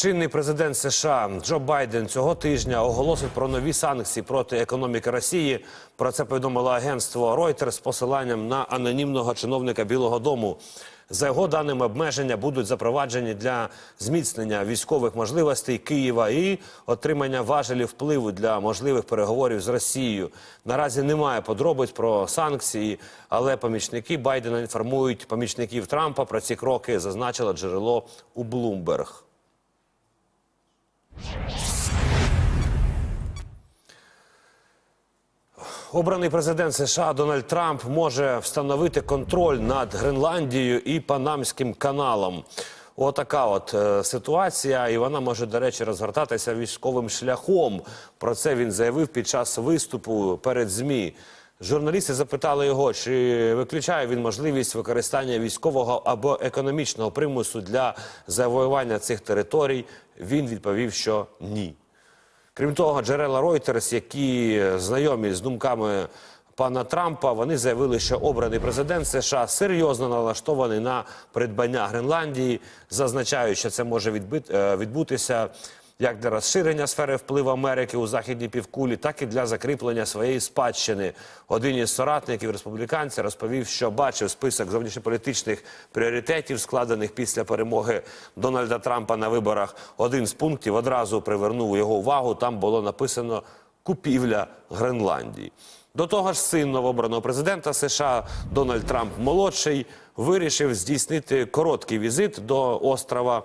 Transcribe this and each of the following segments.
Чинний президент США Джо Байден цього тижня оголосить про нові санкції проти економіки Росії. Про це повідомило агентство Reuters з посиланням на анонімного чиновника Білого Дому. За його даними, обмеження будуть запроваджені для зміцнення військових можливостей Києва і отримання важелів впливу для можливих переговорів з Росією. Наразі немає подробиць про санкції, але помічники Байдена інформують помічників Трампа про ці кроки. Зазначило джерело у Bloomberg. Обраний президент США Дональд Трамп може встановити контроль над Гренландією і Панамським каналом. Отака от е, ситуація, і вона може, до речі, розгортатися військовим шляхом. Про це він заявив під час виступу перед ЗМІ. Журналісти запитали його, чи виключає він можливість використання військового або економічного примусу для завоювання цих територій. Він відповів, що ні. Крім того, джерела Reuters, які знайомі з думками пана Трампа, вони заявили, що обраний президент США серйозно налаштований на придбання Гренландії, зазначають, що це може е, відбутися як для розширення сфери впливу Америки у західній півкулі, так і для закріплення своєї спадщини. Один із соратників республіканця розповів, що бачив список зовнішньополітичних пріоритетів, складених після перемоги Дональда Трампа на виборах. Один з пунктів одразу привернув його увагу. Там було написано купівля Гренландії. До того ж, син новообраного президента США Дональд Трамп молодший вирішив здійснити короткий візит до острова.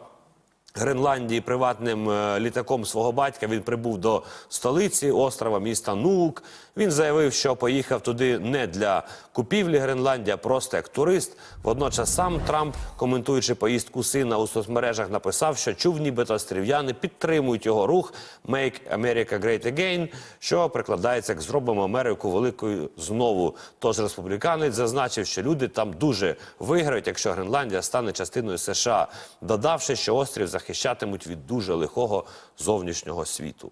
Гренландії приватним е, літаком свого батька він прибув до столиці острова міста Нуук. Він заявив, що поїхав туди не для купівлі Гренландії, а просто як турист. Водночас сам Трамп, коментуючи поїздку сина у соцмережах, написав, що чув, нібито острів'яни підтримують його рух «Make America Great Again», що прикладається як зробимо Америку великою знову. Тож республіканець зазначив, що люди там дуже виграють, якщо Гренландія стане частиною США, додавши, що острів захищатимуть від дуже лихого зовнішнього світу.